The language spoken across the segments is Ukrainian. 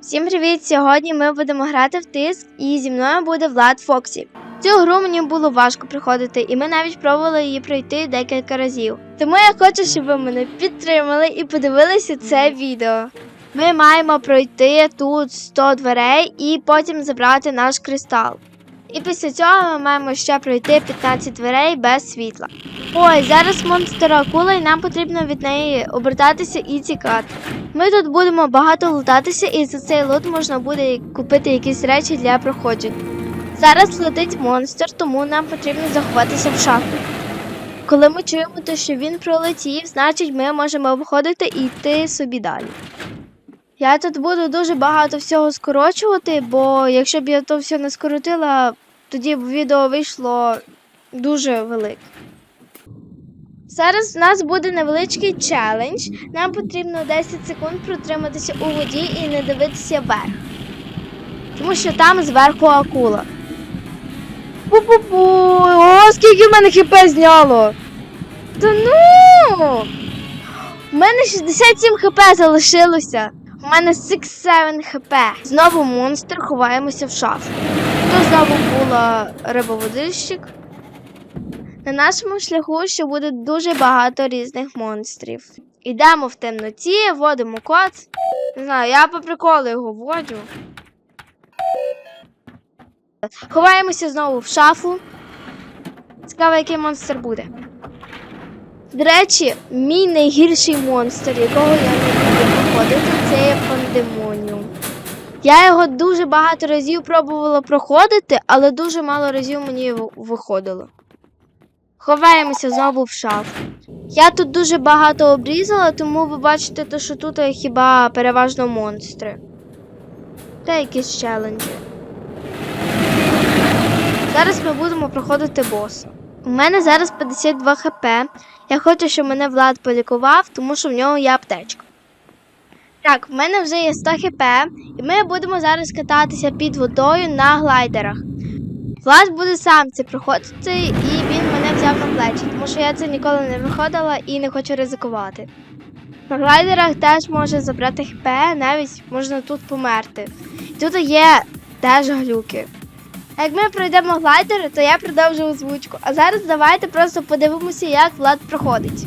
Всім привіт! Сьогодні ми будемо грати в тиск, і зі мною буде Влад Фоксі. Цю гру мені було важко приходити, і ми навіть пробували її пройти декілька разів. Тому я хочу, щоб ви мене підтримали і подивилися це відео. Ми маємо пройти тут 100 дверей і потім забрати наш кристал. І після цього ми маємо ще пройти 15 дверей без світла. Ой, зараз монстр акула, і нам потрібно від неї обертатися і тікати. Ми тут будемо багато лутатися, і за цей лут можна буде купити якісь речі для проходження. Зараз летить монстр, тому нам потрібно заховатися в шахту. Коли ми чуємо те, що він пролетів, значить ми можемо обходити і йти собі далі. Я тут буду дуже багато всього скорочувати, бо якщо б я то все не скоротила, тоді б відео вийшло дуже велике. Зараз у нас буде невеличкий челендж. Нам потрібно 10 секунд протриматися у воді і не дивитися вверх. Тому що там зверху акула. Пу-пу-пу! О, скільки в мене хп зняло! Та ну! У мене 67 хп залишилося. У мене 6-7 хп. Знову монстр, ховаємося в шафу. Тут знову була рибоводильщик. На нашому шляху ще буде дуже багато різних монстрів. Йдемо в темноті, вводимо код. Не знаю, я по приколу його вводю. Ховаємося знову в шафу. Цікаво, який монстр буде. До речі, мій найгірший монстр, якого я не буду проходити, це є пандемоніум. Я його дуже багато разів пробувала проходити, але дуже мало разів мені виходило. Ховаємося знову в шафу. Я тут дуже багато обрізала, тому ви бачите, то, що тут хіба переважно монстри. Та якісь челенджі. Зараз ми будемо проходити боса. У мене зараз 52 хп. Я хочу, щоб мене Влад полікував, тому що в нього є аптечка. Так, в мене вже є 100 хп, і ми будемо зараз кататися під водою на глайдерах. Влад буде сам це проходити, і він мене взяв на плечі, тому що я це ніколи не виходила і не хочу ризикувати. На глайдерах теж може забрати хп, навіть можна тут померти. Тут є теж глюки. А як ми пройдемо глайдери, то я продовжу озвучку. А зараз давайте просто подивимося, як Влад проходить.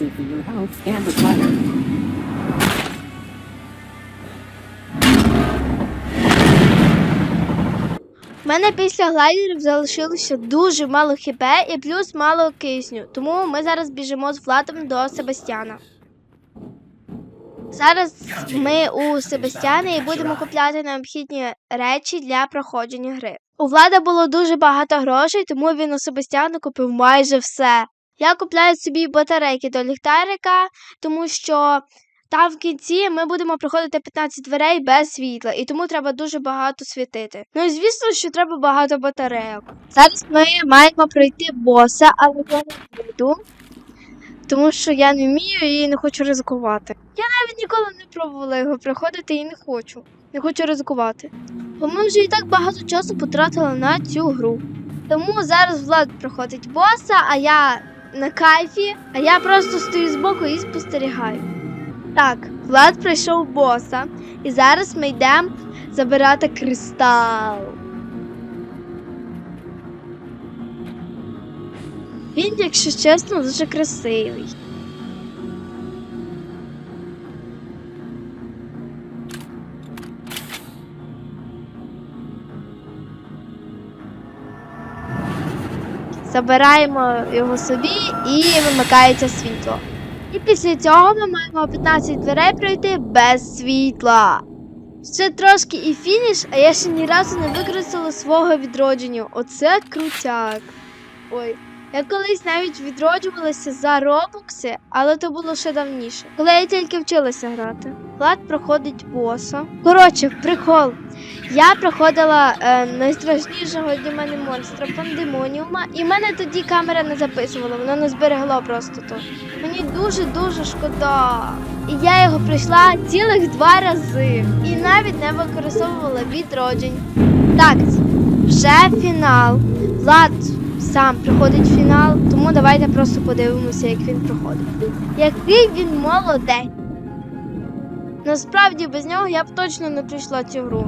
Is for your health and planet. У мене після глайдерів залишилося дуже мало хп і плюс мало кисню, тому ми зараз біжимо з Владом до Себастьяна. Зараз ми у Себастьяна і будемо купляти необхідні речі для проходження гри. У Влада було дуже багато грошей, тому він у Себастьяна купив майже все. Я купляю собі батарейки до ліхтарика, тому що там в кінці ми будемо проходити 15 дверей без світла, і тому треба дуже багато світити. Ну і звісно, що треба багато батарейок. Зараз ми маємо пройти боса, але я не буду, тому що я не вмію і не хочу ризикувати. Я навіть ніколи не пробувала його проходити і не хочу. Не хочу ризикувати. Бо ми вже і так багато часу потратили на цю гру. Тому зараз Влад проходить боса, а я на кайфі, а я просто стою збоку і спостерігаю. Так, Влад пройшов боса, і зараз ми йдемо забирати кристал. Він, якщо чесно, дуже красивий. Забираємо його собі і вимикається світло. І після цього ми маємо 15 дверей пройти без світла. Ще трошки і фініш, а я ще ні разу не використала свого відродження. Оце крутяк. Ой. Я колись навіть відроджувалася за робокси, але то було ще давніше, коли я тільки вчилася грати. Влад проходить боса. Коротше, прикол. Я проходила е, найстрашнішого для мене монстра пандемоніума, і в мене тоді камера не записувала, воно не зберегло просто то. Мені дуже-дуже шкода. І я його пройшла цілих два рази. І навіть не використовувала відроджень. Так, вже фінал. Влад сам проходить фінал, тому давайте просто подивимося, як він проходить. Який він молодець. Насправді без нього я б точно не пройшла цю гру.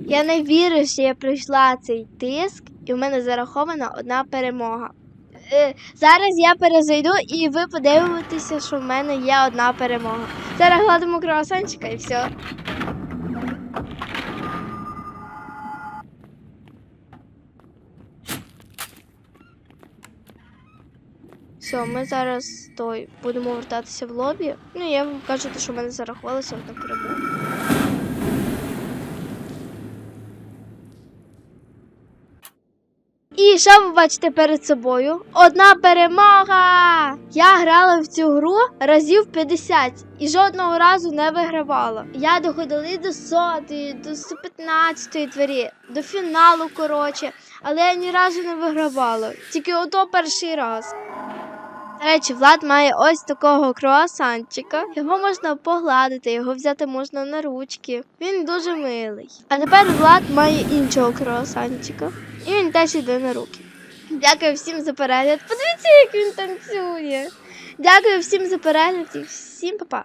Я не вірю, що я пройшла цей тиск, і в мене зарахована одна перемога. Е, зараз я перезайду і ви подивитеся, що в мене є одна перемога. Зараз гладимо круасанчика і все. Все, ми зараз той, будемо вертатися в лобі. Ну, я вам кажу, що в мене зарахувалася одна перемога. І що ви бачите перед собою? Одна перемога! Я грала в цю гру разів 50 і жодного разу не вигравала. Я доходила до сотої, до 115 двері, до фіналу, коротше, але я ні разу не вигравала. Тільки ото перший раз. До речі, Влад має ось такого круасанчика. Його можна погладити, його взяти можна на ручки. Він дуже милий. А тепер Влад має іншого круасанчика. І він теж йде на руки. Дякую всім за перегляд. Подивіться, як він танцює. Дякую всім за перегляд і всім па-па.